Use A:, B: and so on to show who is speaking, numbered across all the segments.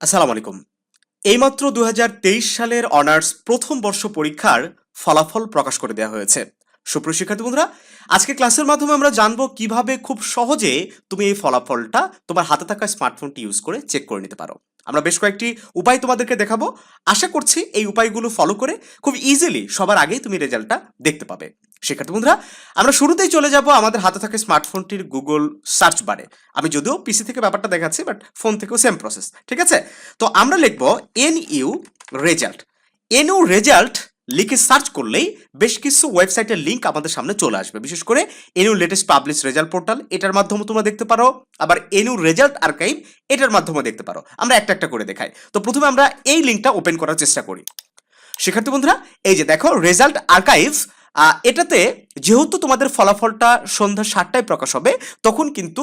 A: আসসালামু আলাইকুম। এইমাত্র দুই হাজার তেইশ সালের অনার্স প্রথম বর্ষ পরীক্ষার ফলাফল প্রকাশ করে দেওয়া হয়েছে। সুপ্রিয় শিক্ষার্থী বন্ধুরা, আজকে ক্লাসের মাধ্যমে আমরা জানব কীভাবে খুব সহজে তুমি এই ফলাফলটা তোমার হাতে থাকা স্মার্টফোনটি ইউজ করে চেক করে নিতে পারো। আমরা বেশ কয়েকটি উপায় তোমাদেরকে দেখাবো। আশা করছি এই উপায়গুলো ফলো করে খুব ইজিলি সবার আগেই তুমি রেজাল্টটা দেখতে পাবে। শিক্ষার্থী বন্ধুরা, আমরা শুরুতেই চলে যাব আমাদের হাতে থাকে স্মার্টফোনটির গুগল সার্চ বারে আমি যদিও পিসি থেকে ব্যাপারটা দেখাচ্ছি বাট ফোন থেকেও সেম প্রসেস ঠিক আছে? তো আমরা লিখব N U result N U result লিখে সার্চ করলেই বেশ কিছু ওয়েবসাইটের লিঙ্ক আমাদের সামনে চলে আসবে। বিশেষ করে NU latest publish result portal এটার মাধ্যমে তোমরা দেখতে পারো। আবার এনু রেজাল্ট আর্কাইভ এটার মাধ্যমে দেখতে পারো। আমরা একটা একটা করে দেখাই। তো প্রথমে আমরা এই লিঙ্কটা ওপেন করার চেষ্টা করি। শিক্ষার্থী বন্ধুরা, এই যে দেখো রেজাল্ট আর্কাইভ এটাতে যেহেতু তোমাদের ফলাফলটা সন্ধ্যা সাতটায় প্রকাশ হবে, তখন কিন্তু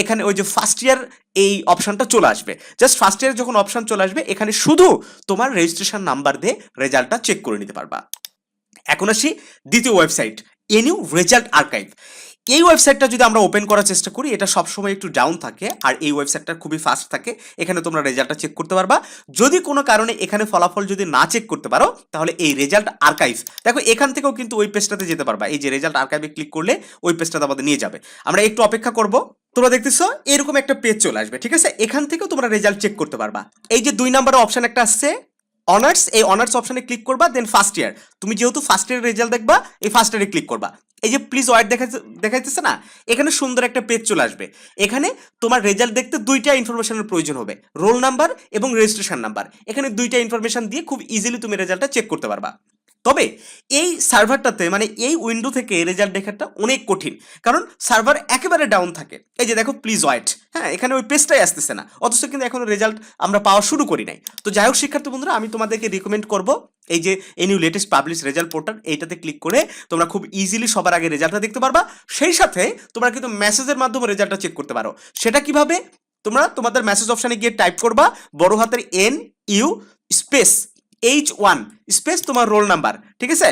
A: এখানে ওই যে ফার্স্ট ইয়ার এই অপশানটা চলে আসবে। জাস্ট ফার্স্ট ইয়ার যখন অপশান চলে আসবে, এখানে শুধু তোমার রেজিস্ট্রেশন নাম্বার দিয়ে রেজাল্টটা চেক করে নিতে পারবা। এখন আসি দ্বিতীয় ওয়েবসাইট এনিউ রেজাল্ট আর্কাইভ এই ওয়েবসাইটটা যদি আমরা ওপেন করার চেষ্টা করি, এটা সবসময় একটু ডাউন থাকে আর এই ওয়েবসাইটটা খুবই ফাস্ট থাকে। এখানে তোমরা রেজাল্টটা চেক করতে পারবা। যদি কোনো কারণে এখানে ফলাফল যদি না চেক করতে পারো, তাহলে এই রেজাল্ট আর্কাইভ দেখো এখান থেকেও কিন্তু ওই পেজটাতে যেতে পারবা। এই যে রেজাল্ট আর্কাইভে ক্লিক করলে ওই পেজটাতে আমাদের নিয়ে যাবে। আমরা একটু অপেক্ষা করব। তোমরা দেখতেছো, এরকম একটা পেজ চলে আসবে, ঠিক আছে? এখান থেকেও তোমরা রেজাল্ট চেক করতে পারবা। এই যে দুই নাম্বার অপশন একটা আসছে অনার্স এই অনার্স অপশানে ক্লিক করবা দেন ফার্স্ট ইয়ার তুমি যেহেতু ফার্স্ট ইয়ারের রেজাল্ট দেখবা, এই ফার্স্ট ইয়ারে ক্লিক করবা। এই যে প্লিজ ওয়াইট দেখা দেখাইতেছে না? এখানে সুন্দর একটা পেজ চলে আসবে। এখানে তোমার রেজাল্ট দেখতে দুইটা ইনফরমেশনের প্রয়োজন হবে। রোল নাম্বার এবং রেজিস্ট্রেশন নাম্বার এখানে দুইটা ইনফরমেশন দিয়ে খুব ইজিলি তুমি রেজাল্টটা চেক করতে পারবা। তবে এই সার্ভারটাতে মানে এই উইন্ডো থেকে রেজাল্ট দেখাটা অনেক কঠিন। কারণ সার্ভার একেবারে ডাউন থাকে। এই যে দেখো প্লিজ ওয়াইট হ্যাঁ এখানে ওই পেজটাই আসতেছে না। অথচ কিন্তু এখনও রেজাল্ট আমরা পাওয়া শুরু করি নাই। তো যাই হোক, শিক্ষার্থী বন্ধুরা, আমি তোমাদেরকে রিকমেন্ড করব এই যে NU latest publish result portal এইটাতে ক্লিক করে তোমরা খুব ইজিলি সবার আগে রেজাল্টটা দেখতে পারবা। সেই সাথে তোমরা কিন্তু মেসেজের মাধ্যমে রেজাল্টটা চেক করতে পারো। সেটা কীভাবে? তোমরা তোমাদের মেসেজ অপশানে গিয়ে টাইপ করবা, বড় হাতের N U space H one space তোমার রোল নাম্বার ঠিক আছে?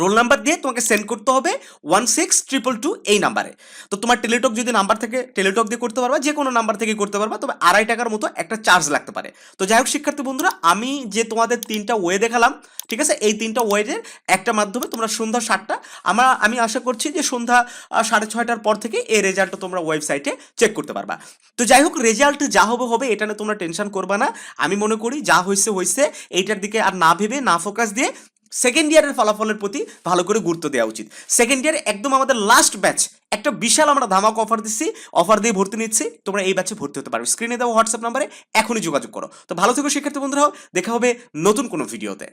A: রোল নাম্বার দিয়ে তোমাকে সেন্ড করতে হবে ওয়ান সিক্স ট্রিপল টু এই নাম্বারে। তো তোমার টেলিটক যদি নাম্বার থেকে টেলিটক দিয়ে করতে পারবা, যে কোনো নাম্বার থেকে করতে পারবা, তবে আড়াই টাকার মতো একটা চার্জ লাগতে পারে। তো যাই হোক, শিক্ষার্থী বন্ধুরা, আমি যে তোমাদের তিনটা ওয়ে দেখালাম, ঠিক আছে? এই তিনটা ওয়ের একটা মাধ্যমে তোমরা সন্ধ্যা সাতটা, আমরা, আমি আশা করছি যে সন্ধ্যা সাড়ে ছয়টার পর থেকে এই রেজাল্টটা তোমরা ওয়েবসাইটে চেক করতে পারবা। তো যাই হোক রেজাল্ট যা হবে হবে, এটা নিয়ে তোমরা টেনশন করবা না। আমি মনে করি যা হয়েছে হয়েছে এইটার দিকে আর না ভেবে, না ফোকাস দিয়ে সেকেন্ড ইয়ারের ফলাফলের প্রতি ভালো করে গুরুত্ব দেওয়া উচিত। সেকেন্ড ইয়ারে একদম আমাদের লাস্ট ব্যাচ একটা বিশাল আমরা ধামাক অফার দিচ্ছি অফার দিয়ে ভর্তি নিচ্ছি, তোমরা এই ব্যাচে ভর্তি হতে পারবে স্ক্রিনে দেওয়া হোয়াটসঅ্যাপ নাম্বারে এখনই যোগাযোগ করো। তো ভালো থেকো, শিক্ষার্থী বন্ধুরাও, দেখা হবে নতুন কোনো ভিডিওতে